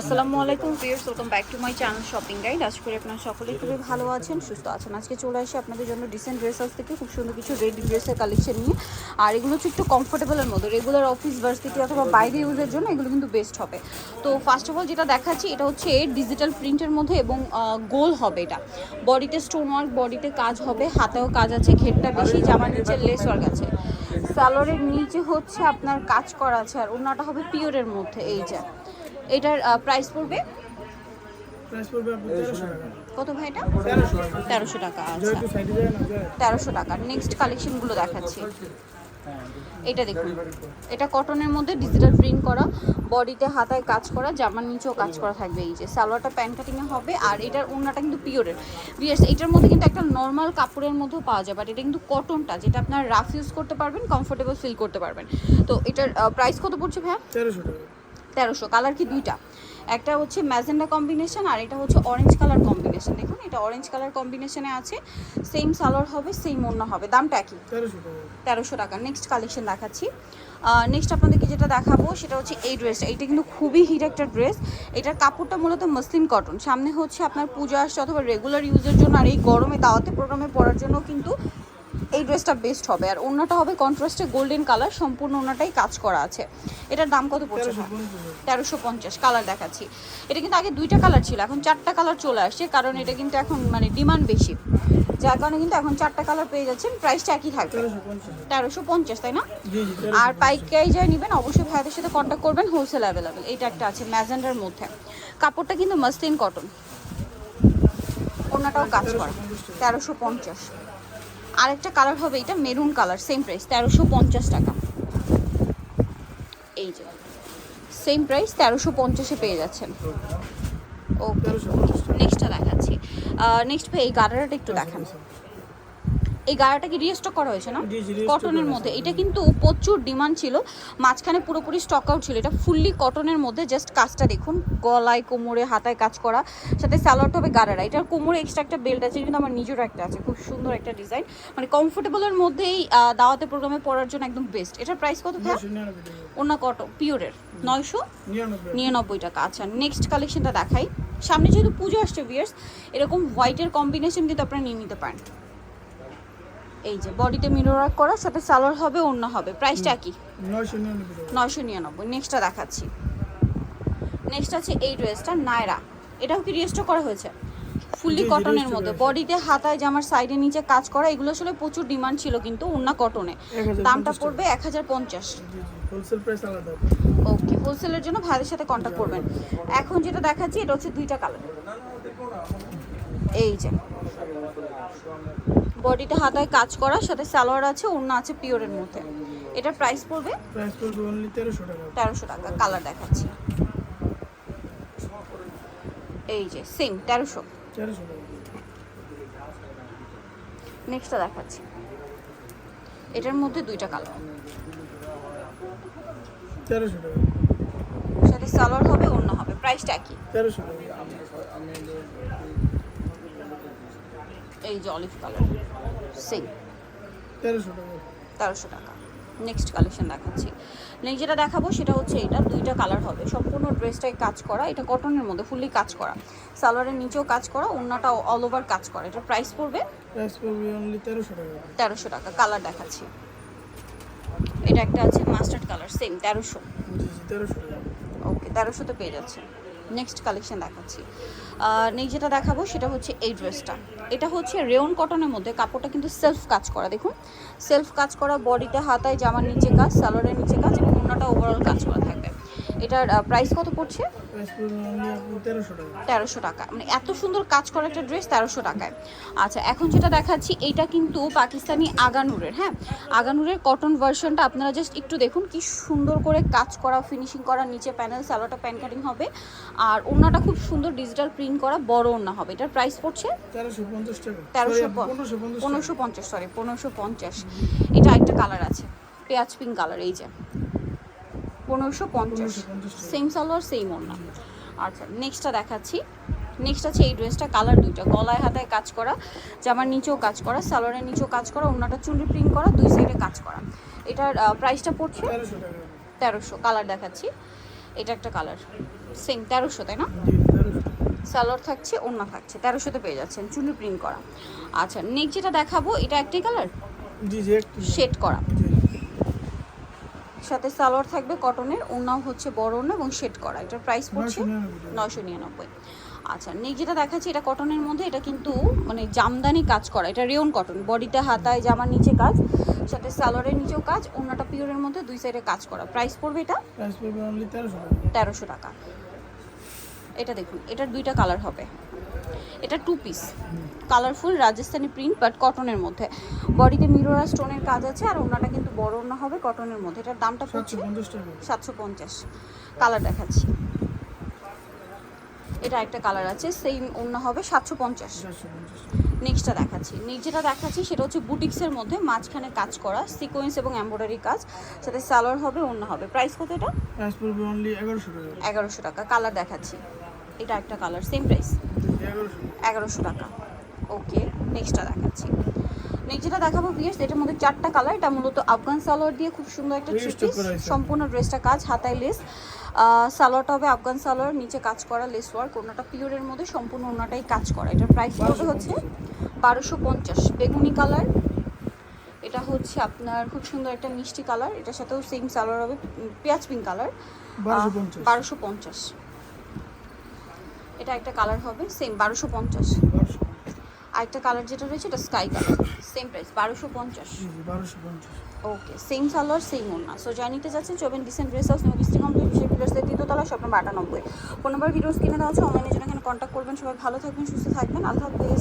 আসসালামু আলাইকুম। Viewers welcome back to my channel shopping guide আশা করি আপনারা সকলেই খুবই ভালো আছেন সুস্থ আছেন। আজকে চলে আসি আপনাদের জন্য ডিসেন্ট ড্রেস হাউস থেকে খুব সুন্দর কিছু রেডি ড্রেসের কালেকশন নিয়ে। আর এগুলো হচ্ছে একটু কমফোর্টেবলের মধ্যে রেগুলার অফিস ভার্সিটি অথবা বাইরে ইউজের জন্য এগুলো কিন্তু বেস্ট হবে। তো ফার্স্ট অফ অল যেটা দেখাচ্ছি এটা হচ্ছে ডিজিটাল প্রিন্টের মধ্যে এবং গোল হবে এটা। বডিতে স্টোন ওয়ার্ক বডিতে কাজ হবে হাতেও কাজ আছে ঘেরটা বেশি জামার নিচে লেস ওয়ার্ক আছে। স্যালোরের নিচে হচ্ছে আপনার কাজ করা আছে আর ওনাটা হবে পিওরের মধ্যে এই যে। এটার প্রাইস পড়বে? কত ভাই এটা? তেরোশো টাকা। তেরোশো টাকা আচ্ছা। তেরোশো নেক্সট কালেকশনগুলো দেখাচ্ছি। এটা দেখুন। এটা কটনের মধ্যে ডিজিটাল প্রিন্ট করা বডিতে হাতায় কাজ করা জামার নিচেও কাজ করা থাকবে এই যে। সালোয়ারটা প্যান্ট কাটিংয়ে হবে আর এটার ওড়নাটা কিন্তু পিওরের বিয়ার্স এটার মধ্যে কিন্তু একটা নর্মাল কাপড়ের মধ্যেও পাওয়া যায় বাট এটা কিন্তু কটনটা যেটা আপনার রাফ ইউজ করতে পারবেন কমফোর্টেবল ফিল করতে পারবেন। তো এটার প্রাইস কত পড়ছে ভাইয়া? তেরোশো টাকা। তেরোশো কালার কি দুইটা? একটা হচ্ছে ম্যাজেন্ডা কম্বিনেশন আর এটা হচ্ছে অরেঞ্জ কালার কম্বিনেশন দেখুন এটা অরেঞ্জ কালার কম্বিনেশনে আছে সেম সালোয়ার হবে সেম অন্য হবে দামটা একই। তেরোশো টাকা। তেরোশো টাকা। নেক্সট কালেকশন দেখাচ্ছি। নেক্সট আপনাদেরকে যেটা দেখাবো সেটা হচ্ছে এই ড্রেসটা এটা কিন্তু খুবই হিট একটা ড্রেস এটার কাপড়টা মূলত মসলিন কটন সামনে হচ্ছে আপনার পূজা আসছে অথবা রেগুলার ইউজের জন্য আর এই গরমে দাওয়াতে প্রোগ্রামে পড়ার জন্য কিন্তু এই ড্রেসটা বেস্ট হবে। আর অন্যটা হবে কন্ট্রাস্টে গোল্ডেন কালার সম্পূর্ণ ওনাটাই কাজ করা আছে। এটার দাম কত পড়ছে? তেরোশো পঞ্চাশ। কালার দেখাচ্ছি। এটা কিন্তু আগে দুইটা কালার ছিল এখন চারটা কালার চলে আসছে কারণ এটা কিন্তু এখন মানে ডিমান্ড বেশি। যার কারণে কিন্তু এখন চারটা কালার পেয়ে যাচ্ছেন প্রাইসটা একই থাকবে। তেরোশো পঞ্চাশ। তাই না? আর পাইকারি যাই নেবেন অবশ্যই ভাইদের সাথে কন্ট্যাক্ট করবেন হোলসেল অ্যাভেলেবেল এটা একটা আছে ম্যাজেন্ডার মধ্যে। কাপড়টা কিন্তু মাসলিন কটন ওনাটাও কাজ করা। তেরোশো পঞ্চাশ। আরেকটা কালার হবে এটা মেরুন কালার সেম প্রাইস তেরোশো পঞ্চাশ টাকা। এই যে সেম প্রাইস তেরোশো পঞ্চাশে পেয়ে যাচ্ছেন। ওকে নেক্সটটা দেখাচ্ছি। নেক্সট ভাই এই গাড়াটা একটু দেখান। এই গাড়াটা কি রিস্টক করা হয়েছে না? কটনের মধ্যে। এটা কিন্তু প্রচুর ডিমান্ড ছিল। মাঝখানে পুরোপুরি স্টক আউট ছিল। এটা ফুললি কটনের মধ্যে জাস্ট কাজটা দেখুন। গলায় কোমরে হাতায় কাজ করা সাথে স্যালোয়ারটা হবে গাড়ারা। এটার কোমরে এক্সট্রা একটা বেল্ট আছে কিন্তু আমার নিজেরও একটা আছে। খুব সুন্দর একটা ডিজাইন মানে কমফোর্টেবলের মধ্যেই দাওয়াতে প্রোগ্রামে পড়ার জন্য একদম বেস্ট এটার প্রাইস কত টাকা। কত পিওরের নয়শো? নিরানব্বই। নিরানব্বই টাকা। আচ্ছা নেক্সট কালেকশনটা দেখাই। সামনে যেহেতু পুজো আসছে বিয়ার্স এরকম হোয়াইটের কম্বিনেশন কিন্তু আপনারা নিয়ে নিতে পারেন। এই যে বডিতে মিরর ওয়ার্ক করা সাথে সালোয়ার হবে অন্য হবে। প্রাইসটা কি? নয়শো নিরানব্বই নেক্সটটা দেখাচ্ছি। নেক্সট আছে এই ড্রেসটা নায়রা এটাও কি রিয়েস্টও করা হয়েছে? ফুললি কটনের মধ্যে। বডিতে হাতায় জামার সাইডে নিচে কাজ করা এগুলো আসলে প্রচুর ডিমান্ড ছিল কিন্তু অন্য কটনে দামটা পড়বে এক হাজার পঞ্চাশ। জি জি হোলসেল প্রাইস আলাদা। ওকে হোলসেলের জন্য ভাইদের সাথে কন্ট্যাক্ট করবেন। এখন যেটা দেখাচ্ছি এটা হচ্ছে দুইটা কালার এই যে। বডিটা হাতায় কাজ করা সাথে সালোয়ার আছে অন্য আছে পিওরের মধ্যে। এটার প্রাইস পড়বে? প্রাইস পড়বে অনলি তেরোশো টাকা। তেরোশো টাকা কালার দেখাচ্ছি। এই যে সেম তেরোশো। তেরোশো টাকা। নেক্সটটা দেখাচ্ছি। এটার মধ্যে দুইটা কালার তেরোশো টাকা। সাথে সালোয়ার হবে অন্য হবে। প্রাইসটা কি তেরোশো টাকা। এই যে অলিভ কালার সেম তেরোশো টাকা। তেরোশো টাকা। নেক্সট কালেকশন দেখাচ্ছি। নেক্সট যেটা দেখাবো সেটা হচ্ছে এটা। দুইটা কালার হবে। সম্পূর্ণ ড্রেসটাই কাজ করা। এটা কটনের মধ্যে ফুললি কাজ করা। সালোয়ারের নিচেও কাজ করা। অন্যটা অল ওভার কাজ করা। এটা প্রাইস পড়বে? প্রাইস পড়বে অনলি তেরোশো টাকা। তেরোশো টাকা। কালার দেখাচ্ছি। এটা একটা আছে মাস্টার্ড কালার সেম তেরোশো। তেরোশো ওকে তেরোশোতে পেয়ে যাচ্ছে। নেক্সট কালেকশন দেখাচ্ছি। নেক্সট যেটা দেখাবো সেটা হচ্ছে এই ড্রেসটা এটা হচ্ছে রেওন কটনের মধ্যে কাপড়টা কিন্তু সেলফ কাজ করা, দেখুন। সেলফ কাজ করা বডিতে হাতায়, জামার নিচে কাজ সালোয়ারের নিচে কাজ এবং অন্যটা ওভারঅল কাজ করা থাকবে। এটার প্রাইস কত পড়ছে? তেরোশো টাকা। মানে এত সুন্দর কাজ করা একটা ড্রেস তেরোশো টাকায়। আচ্ছা এখন যেটা দেখাচ্ছি এটা কিন্তু পাকিস্তানি আগানুরের হ্যাঁ? আগানুরের কটন ভার্সনটা আপনারা জাস্ট একটু দেখুন কি সুন্দর করে কাজ করা ফিনিশিং করা নিচে প্যানেল স্যালোটা প্যান কাটিং হবে। আর ওনাটা খুব সুন্দর ডিজিটাল প্রিন্ট করা বড় ওনা হবে। এটার প্রাইস পড়ছে? তেরোশো পনেরোশো পঞ্চাশ সরি পনেরোশো পঞ্চাশ এটা একটা কালার আছে পেঁয়াজ পিঙ্ক কালার এই যে। পনেরোশো পঞ্চাশ। সেম সালোয়ার সেম ওড়না আচ্ছা নেক্সটটা দেখাচ্ছি। নেক্সট আছে এই ড্রেসটা কালার দুইটা। গলায় হাতায় কাজ করা জামার নিচেও কাজ করা সালোয়ারের নিচেও কাজ করা ওড়নাটা চুনরি প্রিন্ট করা দুই সাইডে কাজ করা। এটার প্রাইসটা পড়ছে? তেরোশো কালার দেখাচ্ছি। এটা একটা কালার সেম তেরোশো তাই না? সালোয়ার থাকছে ওড়না থাকছে। তেরোশোতে পেয়ে যাচ্ছেন চুনি প্রিন্ট করা। আচ্ছা নেক যেটা দেখাবো এটা একটাই কালার শেড করা। সাথে সালোয়ার থাকবে কটনের। ওড়নাও হচ্ছে বড় ওড়না এবং শেড করা। এটার প্রাইস পড়ছে নয়শো নিরানব্বই। আচ্ছা নেক্সট যেটা দেখাচ্ছি এটা কটনের মধ্যে এটা কিন্তু মানে জামদানি কাজ করা। এটা রেয়ন কটন বডিতে হাতায় জামার নিচে কাজ সাথে সালোয়ারের নিচেও কাজ ওড়নাটা পিওরের মধ্যে দুই সাইডে কাজ করা। প্রাইস পড়বে এটা? তেরোশো টাকা। এটা দেখুন এটার দুইটা কালার হবে। এটা two piece colourful Rajasthani print but কটনের মধ্যে। বডিতে মিরোরা স্টোনের কাজ আছে আর ওনাটা কিন্তু বড় ওনা হবে কটনের মধ্যে। এটার দামটা পড়ছে সাতশো পঞ্চাশ কালার দেখাচ্ছি। এটা একটা কালার আছে সেম ওনা হবে সাতশো পঞ্চাশ। পঞ্চাশ। নেক্সটটা দেখাচ্ছি। নেক্সট যেটা দেখাচ্ছি সেটা হচ্ছে বুটিক্সের মধ্যে মাঝখানে কাজ করা সিকোয়েন্স এবং এমব্রয়ডারি কাজ। সাথে সালোয়ার হবে অন্য হবে। প্রাইস কত এটা? প্রাইস পড়বে অনলি এগারোশো টাকা। এগারোশো টাকা। কালার দেখাচ্ছি। এটা একটা কালার সেম প্রাইস এগারোশো টাকা। ওকে নেক্সটটা দেখাচ্ছি। নেক্সট যেটা দেখাবো বিয়ার্স এটার মধ্যে চারটা কালার এটা মূলত আফগান সালোয়ার দিয়ে খুব সুন্দর একটা থ্রি সম্পূর্ণ ড্রেসটা কাজ হাতায় লেস সালোয়ারটা হবে আফগান সালোয়ার নিচে কাজ করা লেস ওয়ার্ক ওনাটা পিওরের মধ্যে সম্পূর্ণ ওনাটাই কাজ করা। এটার প্রাইস পড়বে হচ্ছে? বারোশো পঞ্চাশ। বেগুনি কালার এটা হচ্ছে আপনার খুব সুন্দর একটা মিষ্টি কালার এটার সাথেও সেম সালোয়ার হবে পেঁয়াজ পিঙ্ক কালার বারোশো পঞ্চাশ। এটা একটা কালার হবে সেম বারোশো পঞ্চাশ। আর আরেকটা কালার যেটা রয়েছে এটা স্কাই কালার সেম প্রাইস বারোশো পঞ্চাশ। ওকে সেম সালোয়ার সেম ওনা সো যা নিতে যাচ্ছেন চবেন decent dress house district complete বিশেষ ভিডিওসের তৃতীয়তলা নম্বর আটানব্বই ফোন নাম্বার ভিডিওস কিনে দেওয়া আছে অনলাইনে জন্য এখানে কন্ট্যাক্ট করবেন। সবাই ভালো থাকবেন সুস্থ থাকবেন। আল্লাহ হাফেজ।